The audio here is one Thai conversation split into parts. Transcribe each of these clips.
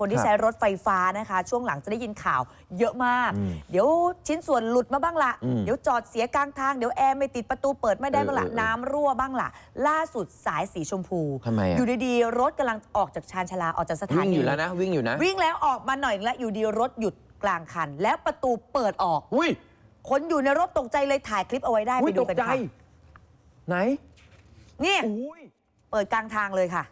คนที่ครับใช้รถไฟฟ้านะคะ ช่วงหลังจะได้ยินข่าวเยอะมาก อืมเดี๋ยวชิ้นส่วนหลุดมาบ้างละอืมเดี๋ยวจอดเสียกลางทางเดี๋ยวแอร์ไม่ติดประตูเปิดไม่ได้บ้างละเออเออเออน้ำรั่วบ้างละล่าสุดสายสีชมพู ทำไมอะอยู่ดีๆรถกำลังออกจากชานชาลาออกจากสถาวิ่งนี อยู่แล้วนะ วิ่งอยู่นะวิ่งแล้วออกมาหน่อยแล้วอยู่ดีรถหยุดกลางคัน แล้วประตูเปิดออก อุ้ยคนอยู่ในรถตกใจเลยถ่ายคลิปเอาไว้ได้อุ้ไปยดูตกกันใจ ค่ะไหนนี่อุ้ย เปิดกลางทางเลยค่ะ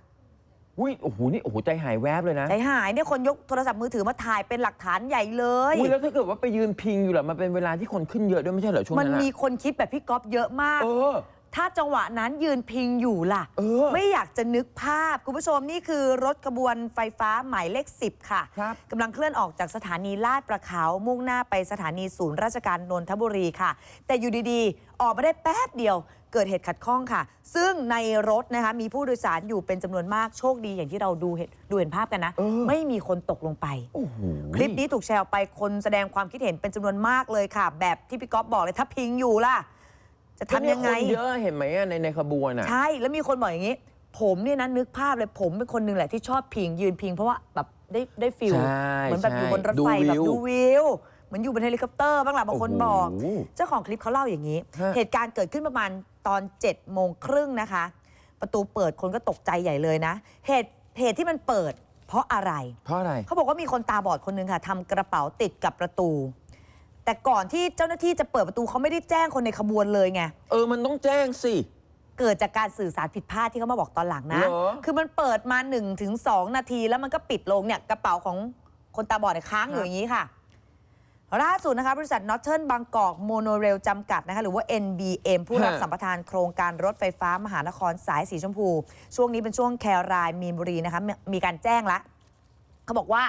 อุ้ยโอ้โหนี่โอ้โหใจหายแวบเลยนะใจหายเนี่ยคนยกโทรศัพท์มือถือมาถ่ายเป็นหลักฐานใหญ่เลยอุ้ยแล้วถ้าเกิดว่าไปยืนพิงอยู่ล่ะมันเป็นเวลาที่คนขึ้นเยอะด้วยไม่ใช่เหรอช่วงมันนั้นอะมีคนคิดแบบพี่ก๊อฟเยอะมาก เออ ถ้าจังหวะนั้นยืนพิงอยู่ล่ะ เออไม่อยากจะนึกภาพ คุณผู้ชมนี่คือรถขบวนไฟฟ้าหมายเลข 10 ค่ะครับ กำลังเคลื่อนออกจากสถานีลาดประเขามุ่งหน้าไปสถานีศูนย์ราชการนนทบุรีค่ะ แต่อยู่ดีๆ ออกมาได้แป๊บเดียว เกิดเหตุขัดข้องค่ะ ซึ่งในรถนะคะมีผู้โดยสารอยู่เป็นจำนวนมากโชคดีอย่างที่เราดูเห็นดูเห็นภาพกันนะ เออ ไม่มีคนตกลงไป โอ้โห คลิปนี้ถูกแชร์ออกไปคนแสดงความคิดเห็นเป็นจำนวนมากเลยค่ะ แบบที่พี่ก๊อฟบอกเลยถ้าพิงอยู่ล่ะ จะก็ทำเนี่ยังไงคนเยอะเห็นไหมอะในในขบวนอะ ใช่ แล้วมีคนบอกอย่างนี้ ผมเนี่ยนะนึกภาพเลยผมเป็นคนหนึ่งแหละที่ชอบพิงยืนพิงเพราะว่าแบบได้ได้ฟิลใช่เหมือนแบบใช่อยู่บนรถไฟดูวิวแบบดูวิวเหมือนอยู่บนเฮลิคอปเตอร์บ้างล่ะบางคนบอก โอ้โหเจ้าของคลิปเขาเล่าอย่างนี้ ฮะ เหตุการณ์เกิดขึ้นประมาณตอน7จ็ดโมงครึ่งนะคะ ประตูเปิดคนก็ตกใจใหญ่เลยนะ เหตุเหตุที่มันเปิด เพราะอะไร เพราะอะไร เขาบอกว่ามีคนตาบอดคนหนึงค่ะทำกระเป๋าติดกับประตู แต่ก่อนที่เจ้าหน้าที่จะเปิดประตูเขาไม่ได้แจ้งคนในขบวนเลยไง เออ มันต้องแจ้งสิ เกิดจากการสื่อสารผิดพลาดที่เขามาบอกตอนหลังนะ เหรอ คือมันเปิดมา1นถึงสนาทีแล้วมันก็ปิดลงเนี่ยกระเป๋าของคนตาบอดเนี่ยค้างอยู่อย่างนี้ค่ะ ล่าสุดนะคะบริษัทนอ r t เทิร์นบางกอกโมโนเรลจำกัดนะคะหรือว่า NBM ผู้รับฮะ สัมปทานโครงการรถไฟฟ้ามหานครสายสีชมพู ช่วงนี้เป็นช่วงแครายมีนบุรีนะคะมีมีการแจ้งละ เขาบอกว่า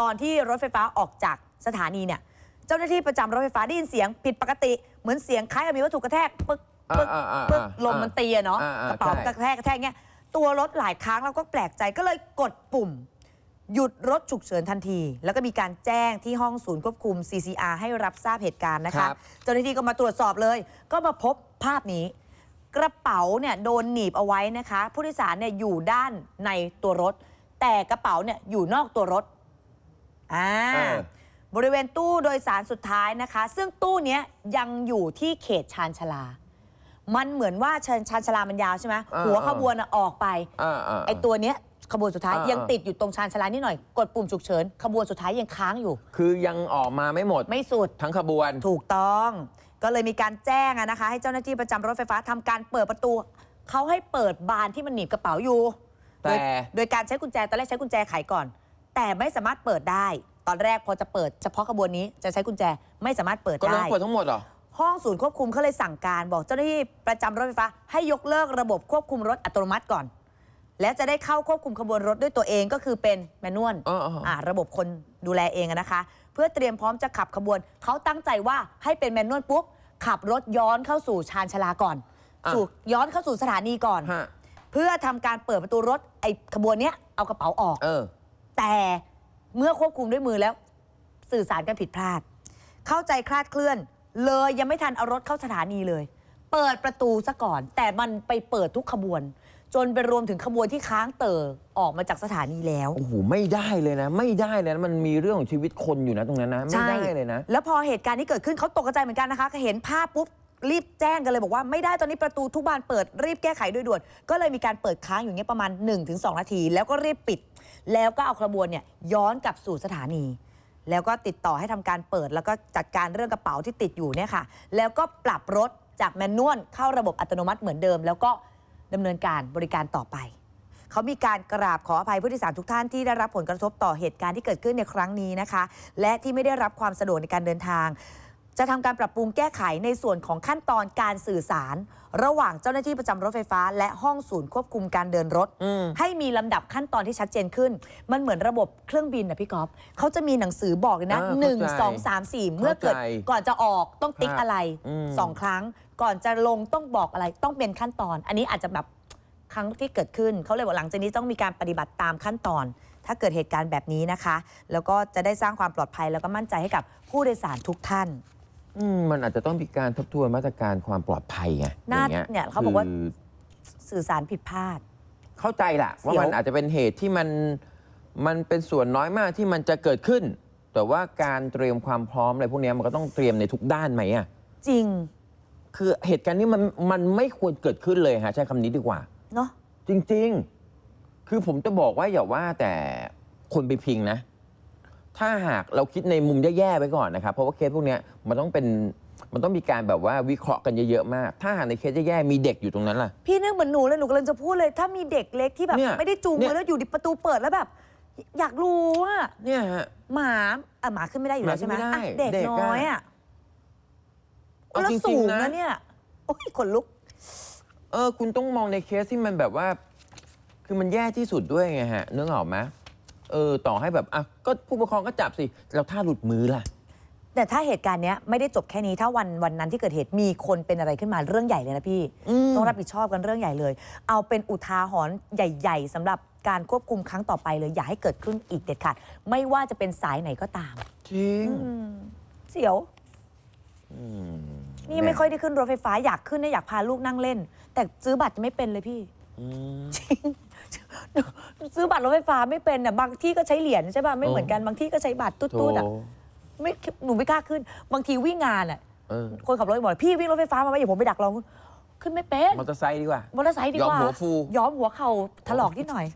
ตอนที่รถไฟฟ้าออกจากสถานีเนี่ย เจ้าหน้าที่ประจำรถไฟฟ้าได้ยินเสียงผิดปกติ เหมือนเสียงคล้ายกับมีวัตถุกระแทกปึ๊กปึ๊กอ่าอ่าอ่าปึ๊กลมมันตีอะเนาะอ่าอ่ากระเป๋าใช่ กระแทกกระแทกเงี้ยตัวรถหลายครั้งแล้วก็แปลกใจก็เลยกดปุ่ม หยุดรถฉุกเฉินทันที แล้วก็มีการแจ้งที่ห้องศูนย์ควบคุม CCR ให้รับทราบเหตุการณ์นะครัคะ บ เจ้าหน้าที่ก็มาตรวจสอบเลย ก็มาพบภาพนี้ กระเป๋าเนี่ยโดนหนีบเอาไว้นะคะ ผู้โดยสารเนี่ยอยู่ด้านในตัวรถ แต่กระเป๋าเนี่ยอยู่นอกตัวรถอ่า เออ บริเวณตู้โดยสารสุดท้ายนะคะ ซึ่งตู้เนี้ยยังอยู่ที่เขตชานชาลา มันเหมือนว่าเชิญชานชาลามันยาวใช่ไหมอ่าหัวขบวนน่ะออกไปอ่าอ่าไอ้ตัวเนี้ยขบวนสุดท้ายอ่ายั ยังติดอยู่ตรงชานชาลานิดหน่อยกดปุ่มฉุกเฉินขบวนสุดท้ายยังค้างอยู่ คือยังออกมาไม่หมด ไม่สุด ทั้งขบวน ถูกต้องก็เลยมีการแจ้งอะนะคะ ให้เจ้าหน้าที่ประจำรถไฟฟ้าทำการเปิดประตู เขาให้เปิดบานที่มันหนีบกระเป๋าอยู่ แต่ โดยโดยการใช้กุญแจตอนแรกใช้กุญแจไขก่อน แต่ไม่สามารถเปิดได้ ตอนแรกพอจะเปิดเฉพาะขบวนนี้จะใช้กุญแจไม่สามารถเปิดก็ต้องได้เปิดทั้งหมดเหรอ ห้องศูนย์ควบคุมเขาเลยสั่งการบอกเจ้าหน้าที่ประจำรถไฟฟ้า ให้ยกเลิกระบบควบคุมรถอัตโนมัติก่อน แล้วจะได้เข้าควบคุมขบวนรถด้วยตัวเองก็คือเป็นแมนนวลอ๋ออ๋ออ่าระบบคนดูแลเองอะนะคะ เพื่อเตรียมพร้อมจะขับขบวน เขาตั้งใจว่าให้เป็นแมนนวลปุ๊บ ขับรถย้อนเข้าสู่ชานชาลาก่อนอะ สู่ย้อนเข้าสู่สถานีก่อน ฮะเพื่อทำการเปิดประตูรถไอ้ขบวนเนี้ยเอากระเป๋าออก เออ แต่เมื่อควบคุมด้วยมือแล้ว สื่อสารกันผิดพลาด เข้าใจคลาดเคลื่อน เลยยังไม่ทันเอารถเข้าสถานีเลย เปิดประตูซะก่อน แต่มันไปเปิดทุกขบวน จนไปรวมถึงขบวนที่ค้างเตอออกมาจากสถานีแล้ว โอ้โหไม่ได้เลยนะ ไม่ได้เลยนะมันมีเรื่องของชีวิตคนอยู่นะตรงนั้นนะ ไม่ได้เลยนะ แล้วพอเหตุการณ์ที่เกิดขึ้นเขาตกใจเหมือนกันนะคะเห็นภาพปุ๊บ รีบแจ้งกันเลยบอกว่าไม่ได้ตอนนี้ประตูทุกบานเปิดรีบแก้ไขด้วยด่วนก็เลยมีการเปิดค้างอยู่เงี้ยประมาณ 1-2 นาที แล้วก็รีบปิด แล้วก็เอาขบวนเนี่ยย้อนกลับสู่สถานี แล้วก็ติดต่อให้ทำการเปิด แล้วก็จัดการเรื่องกระเป๋าที่ติดอยู่เนี่ยค่ะ แล้วก็ปรับรถจากแมนนวลเข้าระบบอัตโนมัติเหมือนเดิม แล้วก็ดำเนินการบริการต่อไปเขามีการกราบขออภัยผู้โดยสารทุกท่านที่ได้รับผลกระทบต่อเหตุการณ์ที่เกิดขึ้นในครั้งนี้นะคะ และที่ไม่ได้รับความสะดวกในการเดินทาง จะทำการปรับปรุงแก้ไขในส่วนของขั้นตอนการสื่อสาร ระหว่างเจ้าหน้าที่ประจำรถไฟฟ้า และห้องศูนย์ควบคุมการเดินรถ อืม ให้มีลำดับขั้นตอนที่ชัดเจนขึ้น มันเหมือนระบบเครื่องบินนะพี่กอฟเขาจะมีหนังสือบอกเลยนะอ่าหนึ่งเข้าใจสองสามสี่เมื่อเกิดเข้าใจก่อนจะออกต้องติ๊กครับอะไรอืม สองครั้ง ก่อนจะลงต้องบอกอะไรต้องเป็นขั้นตอน อันนี้อาจจะแบบครั้งที่เกิดขึ้นเขาเลยบอกหลังจากนี้ต้องมีการปฏิบัติตามขั้นตอน ถ้าเกิดเหตุการณ์แบบนี้นะคะ แล้วก็จะได้สร้างความปลอดภัยแล้วก็มั่นใจให้กับผู้โดยสารทุกท่าน อืมมันอาจจะต้องมีการทบทวนมาตรการความปลอดภัยไงน่าอย่างงี้เนี่ยเขาบอกว่า คือสื่อสารผิดพลาด เข้าใจแหละว่าเสียวมันอาจจะเป็นเหตุที่มันมันเป็นส่วนน้อยมากที่มันจะเกิดขึ้น แต่ว่าการเตรียมความพร้อมอะไรพวกเนี้ยมันก็ต้องเตรียมในทุกด้านไหมอะจริง คือเหตุการณ์นี้มันมันไม่ควรเกิดขึ้นเลยฮะใช้คำนี้ดีกว่า เนาะจริง ๆ คือผมจะบอกว่าอย่าว่าแต่คนไปพิงนะ ถ้าหากเราคิดในมุมแย่ๆไปก่อนนะครับ เพราะว่าเคสพวกเนี้ยมันต้องเป็นมันต้องมีการแบบว่าวิเคราะห์กันเยอะๆมาก ถ้าหากในเคสแย่ๆมีเด็กอยู่ตรงนั้นล่ะ พี่นึกเหมือนหนูเลยหนูกำลังจะพูดเลย ถ้ามีเด็กเล็กที่แบบ เนี่ยไม่ได้จูงเนี่มือย แล้วอยู่ดิประตูเปิดแล้วแบบ อยากรู้ว่าเนี่ยฮะ หมาอะหมาขึ้นไม่ได้อยู่แล้วหมาขึ้ใช่นไหมไม่ได้อะเด็กเด็กอะน้อยอะเอาแล้วจริงๆสูงนะ นะเนี่ยโอ้ยขนลุก เออคุณต้องมองในเคสที่มันแบบว่า คือมันแย่ที่สุดด้วยไงฮะนึกออกไหม เออต่อให้แบบอะก็ผู้ปกครองก็จับสิแล้วถ้าหลุดมือล่ะ แต่ถ้าเหตุการณ์เนี้ยไม่ได้จบแค่นี้ถ้าวันวันนั้นที่เกิดเหตุมีคนเป็นอะไรขึ้นมาเรื่องใหญ่เลยนะพี่ อืม ต้องรับผิดชอบกันเรื่องใหญ่เลย เอาเป็นอุทาหรณ์ใหญ่ ๆสำหรับการควบคุมครั้งต่อไปเลยอย่าให้เกิดขึ้นอีกเด็ดขาดไม่ว่าจะเป็นสายไหนก็ตาม จริงอืมเสียว อืมนี่ไม่ค่อยได้ขึ้นรถไฟฟ้าอยากขึ้นนะอยากพาลูกนั่งเล่น แต่ซื้อบัตรไม่เป็นเลยพี่ อืมจริงซื้อบัตรรถไฟฟ้าไม่เป็นอะบางที่ก็ใช้เหรียญใช่ป่ะไม่เหมือนกันบางที่ก็ใช้บัตรตุ๊โถดๆอะไม่หนูไม่กล้าขึ้น บางทีวิ่งงานอะเออ คนขับรถบอกพี่วิ่งรถไฟฟ้ามาไหมอย่าผมไปดักรอขึ้นไม่เป็นมอเตอร์ไซค์ดีกว่า มอเตอร์ไซค์ดีกว่าย้อมหัวฟู ย้อมหัวเข่าถลอกนิดหน่อย